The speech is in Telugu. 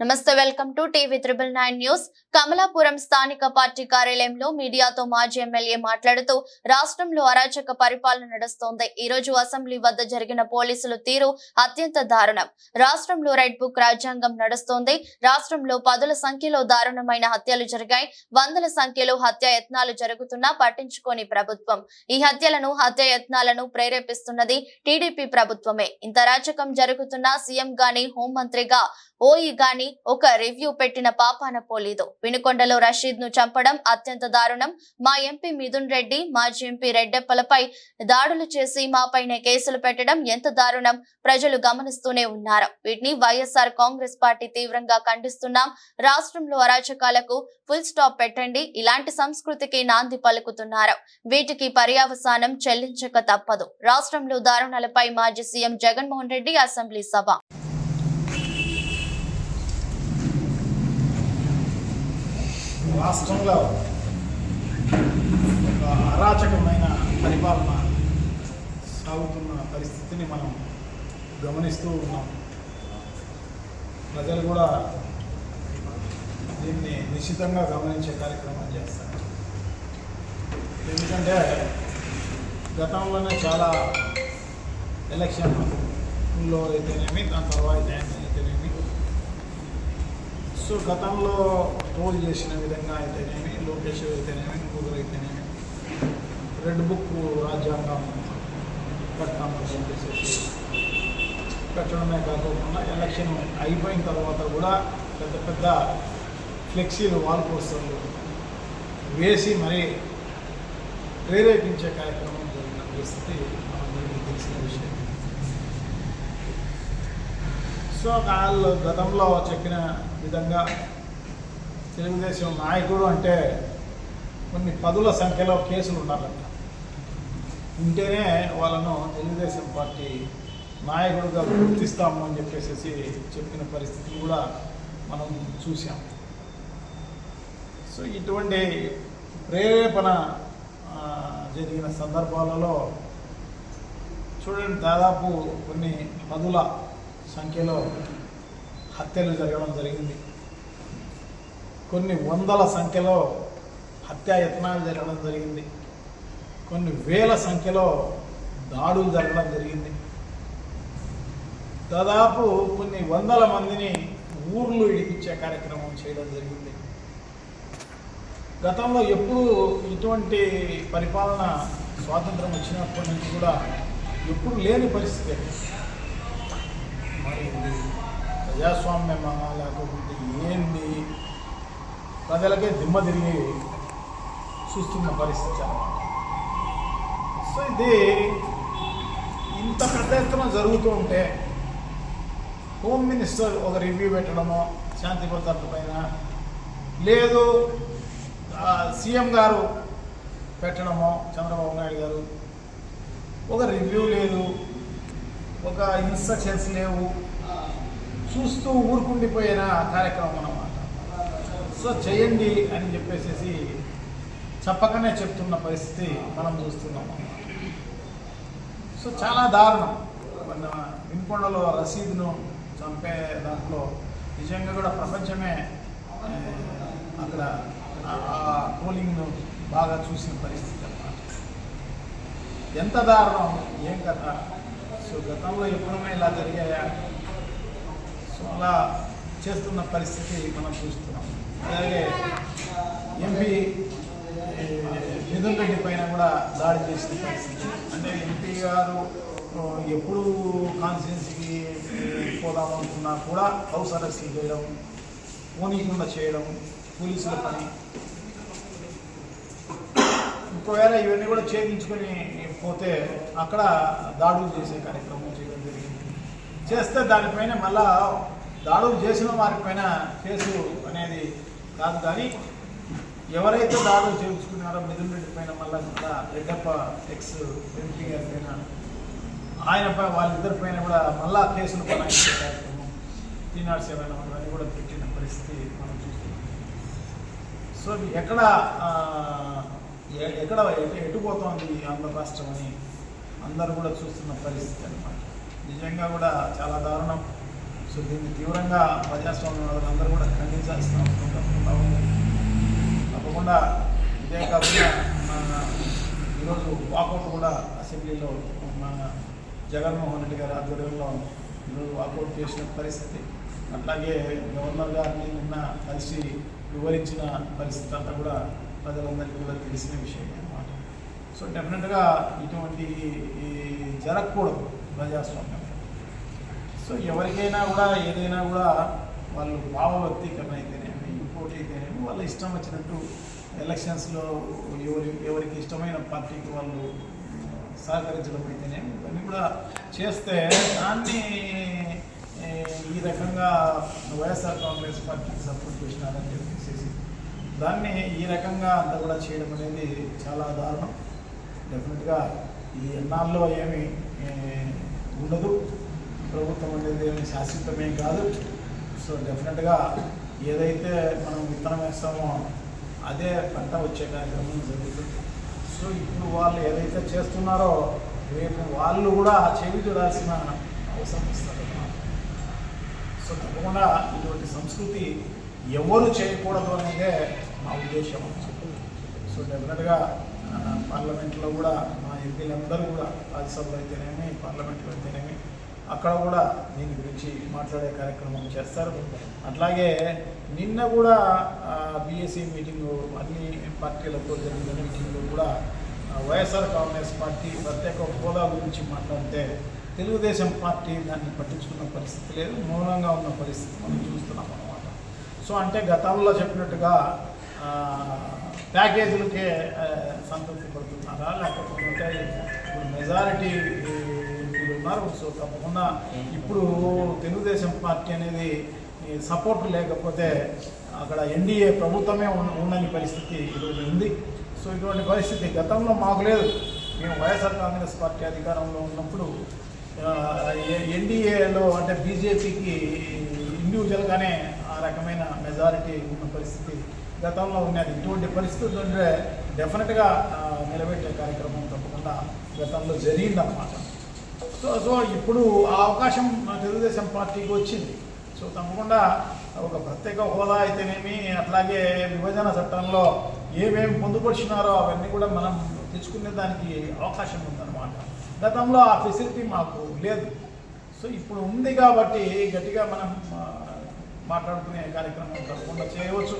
నమస్తే welcome to TV triple nine news. Kamalapuram స్థానిక పార్టీ కార్యాలయంలో మీడియాతో మాజీ ఎమ్మెల్యే మాట్లాడుతూ రాష్ట్రంలో అరాచక పరిపాలన నడుస్తోంది. ఈ రోజు అసెంబ్లీ వద్ద జరిగిన పోలీసుల తీరు అత్యంత దారుణం. రాష్ట్రంలో రెడ్ బుక్ రాజ్యాంగం నడుస్తోంది. రాష్ట్రంలో పదుల సంఖ్యలో దారుణమైన హత్యలు జరిగాయి. వందల సంఖ్యలో హత్య యత్నాలు జరుగుతున్నా పట్టించుకోని ప్రభుత్వం. ఈ హత్యలను హత్య యత్నాలను ప్రేరేపిస్తున్నది టీడీపీ ప్రభుత్వమే. ఇంత అరాచకం జరుగుతున్నా సీఎం గాని హోంమంత్రిగా ఓయి గాని ఒక రివ్యూ పెట్టిన పాపాన పోలేదు. వినుకొండలో రషీద్ను చంపడం అత్యంత దారుణం. మా ఎంపీ మిథున్ రెడ్డి మాజీ ఎంపీ రెడ్డెప్పలపై దాడులు చేసి మాపైనే కేసులు పెట్టడం ఎంత దారుణం! ప్రజలు గమనిస్తూనే ఉన్నారు. వీటిని వైఎస్ఆర్ కాంగ్రెస్ పార్టీ తీవ్రంగా ఖండిస్తున్నాం. రాష్ట్రంలో అరాచకాలకు ఫుల్ స్టాప్ పెట్టండి. ఇలాంటి సంస్కృతికి నాంది పలుకుతున్నారు. వీటికి పర్యావసానం చెల్లించక తప్పదు. రాష్ట్రంలో దారుణాలపై మాజీ సీఎం జగన్మోహన్ రెడ్డి అసెంబ్లీ సభ. రాష్ట్రంలో ఒక అరాచకమైన పరిపాలన సాగుతున్న పరిస్థితిని మనం గమనిస్తూ ఉన్నాం. ప్రజలు కూడా దీన్ని నిశ్చితంగా గమనించే కార్యక్రమం చేస్తారు. ఎందుకంటే గతంలోనే చాలా ఎలక్షన్లో అయితేనేమి దాని తర్వాత అయితేనేమి సో గతంలో పోల్ చేసిన విధంగా అయితేనేమి లోకేష్ అయితేనేమి ఇంకొకరు అయితేనేమి రెడ్ బుక్ రాజ్యాంగం పెడతామని చెప్పేసి పెట్టడమే కాకుండా ఎలక్షన్ అయిపోయిన తర్వాత కూడా పెద్ద పెద్ద ఫ్లెక్సీలు వాల్ పోస్టర్లు వేసి మరీ ప్రేరేపించే కార్యక్రమం జరిగిన పరిస్థితి మనందరికీ తెలిసిన విషయం. సో వాళ్ళు గతంలో చెప్పిన విధంగా తెలుగుదేశం నాయకుడు అంటే కొన్ని పదుల సంఖ్యలో కేసులు ఉండాలంట ఉంటేనే వాళ్ళను తెలుగుదేశం పార్టీ నాయకుడిగా గుర్తిస్తాము అని చెప్పేసి చెప్పిన పరిస్థితి కూడా మనం చూసాం సో ఇటువంటి ప్రేరేపణ జరిగిన సందర్భాలలో చూడండి దాదాపు కొన్ని పదుల సంఖ్యలో హత్యలు జరగడం జరిగింది. కొన్ని వందల సంఖ్యలో హత్యాయత్నాలు జరగడం జరిగింది. కొన్ని వేల సంఖ్యలో దాడులు జరగడం జరిగింది. దాదాపు కొన్ని వందల మందిని ఊర్లు ఇడిపించే కార్యక్రమం చేయడం జరిగింది. గతంలో ఎప్పుడు ఇటువంటి పరిపాలన స్వాతంత్రం వచ్చినప్పటి నుంచి కూడా ఎప్పుడు లేని పరిస్థితి ప్రజాస్వామ్యమా లేకపోతే ఏంది? ప్రజలకే దిమ్మ తిరిగి చూస్తున్న పరిస్థితి అన్నమాట. సో ఇది ఇంత పెద్ద ఎత్తున జరుగుతూ ఉంటే హోమ్ మినిస్టర్ ఒక రివ్యూ పెట్టడమో శాంతి భద్రతల పైన లేదు సీఎం గారు పెట్టడమో చంద్రబాబు నాయుడు గారు ఒక రివ్యూ లేదు. ఒక ఇన్స్ట్రక్షన్స్ లేవు. చూస్తూ ఊరుకుండిపోయిన కార్యక్రమం అన్నమాట. సో చేయండి అని చెప్పేసి చెప్పకనే చెప్తున్న పరిస్థితి మనం చూస్తున్నాం. సో చాలా దారుణం. మన వినుకొండలో రసీదును చంపే దాంట్లో నిజంగా కూడా ప్రపంచమే అక్కడ ఆ- పోలింగ్ను బాగా చూసిన పరిస్థితి అన్నమాట. ఎంత దారుణం ఏం కదా సో గతంలో ఎప్పుడైనా ఇలా జరిగాయా? సో అలా చేస్తున్న పరిస్థితి మనం చూస్తున్నాం. అలాగే ఎంపీ ఏ, మిథున్ రెడ్డి పైన కూడా దాడి చేసిన పరిస్థితి. అంటే ఎంపీ గారు ఎప్పుడు కాన్స్టిట్యున్సీకి పోదామనుకున్నా కూడా హౌస్ అరెస్ట్లు చేయడం పోనీకుండా చేయడం పోలీసుల పని ఒకవేళ ఇవన్నీ కూడా ఛేదించుకొని పోతే అక్కడ దాడులు చేసే కార్యక్రమం చేయడం జరిగింది. చేస్తే దానిపైన మళ్ళా దాడులు చేసిన వారిపైన కేసు అనేది కాదు. కానీ ఎవరైతే దాడులు చేయించుకున్నారో మిథున్ రెడ్డి పైన మళ్ళీ కూడా రెడ్డప్ప ఎక్స్ ఎంపీ గారి పైన ఆయన పై వాళ్ళిద్దరి పైన కూడా మళ్ళా కేసులు బనాయించే కార్యక్రమం త్రీ సెవెన్ అవన్నీ కూడా పెట్టిన పరిస్థితి మనం చూస్తున్నాం. సో ఎక్కడ ఎక్కడ ఎటు ఎటుపోతోంది ఆంధ్ర రాష్ట్రం అని అందరూ కూడా చూస్తున్న పరిస్థితి అనమాట నిజంగా కూడా చాలా దారుణం. సో దీన్ని తీవ్రంగా ప్రజాస్వామ్యవాదులందరూ కూడా ఖండించాల్సిన అవసరం తప్పకుండా ఉంది. తప్పకుండా ఇదే కాకుండా ఈరోజు వాకౌట్ కూడా అసెంబ్లీలో మన జగన్మోహన్ రెడ్డి గారి ఆధ్వర్యంలో ఈరోజు వాకౌట్ చేసిన పరిస్థితి. అట్లాగే గవర్నర్ గారిని నిన్న కలిసి వివరించిన పరిస్థితి అంతా కూడా ప్రజలందరికీ కూడా తెలిసిన విషయం అన్నమాట. సో డెఫినెట్గా ఇటువంటి ఈ జరగకూడదు ప్రజాస్వామ్యం. సో ఎవరికైనా కూడా ఏదైనా కూడా వాళ్ళు భావ వ్యక్తీకరణ అయితేనేమి ఇంకోటి అయితేనేమి వాళ్ళ ఇష్టం వచ్చినట్టు ఎలక్షన్స్లో ఎవరి ఎవరికి ఇష్టమైన పార్టీకి వాళ్ళు సహకరించడం అయితేనేమి ఇవన్నీ కూడా చేస్తే దాన్ని ఈ రకంగా వైఎస్ఆర్ కాంగ్రెస్ పార్టీకి సపోర్ట్ చేసినారని చెప్పేసి దాన్ని ఈ రకంగా అంతా కూడా చేయడం అనేది చాలా దారుణం. డెఫినెట్గా ఇది ఎన్నాళ్ళలో ఏమి ఉండదు. ప్రభుత్వం అనేది ఏమి శాశ్వతమే కాదు. సో డెఫినెట్గా ఏదైతే మనం విత్తనం వేస్తామో అదే పంట వచ్చే కార్యక్రమం జరుగుతుంది. సో ఇప్పుడు వాళ్ళు ఏదైతే చేస్తున్నారో రేపు వాళ్ళు కూడా చెవి చూడాల్సిన అవసరం ఇస్తారు సో తప్పకుండా ఇటువంటి సంస్కృతి ఎవరు చేయకూడదు అనేదే మా ఉద్దేశం సో డెఫినెట్గా పార్లమెంట్లో కూడా మా ఎంపీలందరూ కూడా రాజ్యసభలో అయితేనేమి పార్లమెంట్లో అయితేనేమి అక్కడ కూడా దీని గురించి మాట్లాడే కార్యక్రమం చేస్తారు. అట్లాగే నిన్న కూడా బీఎస్సీ మీటింగు అన్ని పార్టీలతో జరిగిన మీటింగ్లో కూడా వైఎస్ఆర్ కాంగ్రెస్ పార్టీ ప్రత్యేక హోదా గురించి మాట్లాడితే తెలుగుదేశం పార్టీ దాన్ని పట్టించుకున్న పరిస్థితి లేదు మౌనంగా ఉన్న పరిస్థితి మనం చూస్తున్నాం అన్నమాట. సో అంటే గతంలో చెప్పినట్టుగా ప్యాకేజీలకే సంతృప్తి పడుతున్నారా లేకపోతే ఇప్పుడు మెజారిటీ ఎంపీలు ఉన్నారు సో తప్పకుండా ఇప్పుడు తెలుగుదేశం పార్టీ అనేది సపోర్ట్ లేకపోతే అక్కడ ఎన్డీఏ ప్రభుత్వమే ఉండని పరిస్థితి ఈరోజు ఉంది. సో ఇటువంటి పరిస్థితి గతంలో మాకు లేదు. మేము వైఎస్ఆర్ కాంగ్రెస్ పార్టీ అధికారంలో ఉన్నప్పుడు ఎన్డీఏలో అంటే బీజేపీకి ఇండివిజువల్గానే ఆ రకమైన మెజారిటీ ఉన్న పరిస్థితి గతంలో ఉన్నది. ఇటువంటి పరిస్థితులు ఉంటే డెఫినెట్గా నిలబెట్టే కార్యక్రమం తప్పకుండా గతంలో జరిగిందన్నమాట. సో సో ఇప్పుడు ఆ అవకాశం మన తెలుగుదేశం పార్టీకి వచ్చింది. సో తప్పకుండా ఒక ప్రత్యేక హోదా అయితేనేమి అట్లాగే విభజన చట్టంలో ఏమేమి పొందుపరిచినారో అవన్నీ కూడా మనం తెచ్చుకునే దానికి అవకాశం ఉందన్నమాట. గతంలో ఆ ఫెసిలిటీ మాకు లేదు. సో ఇప్పుడు ఉంది కాబట్టి గట్టిగా మనం మాట్లాడుకునే కార్యక్రమం తప్పకుండా చేయవచ్చు.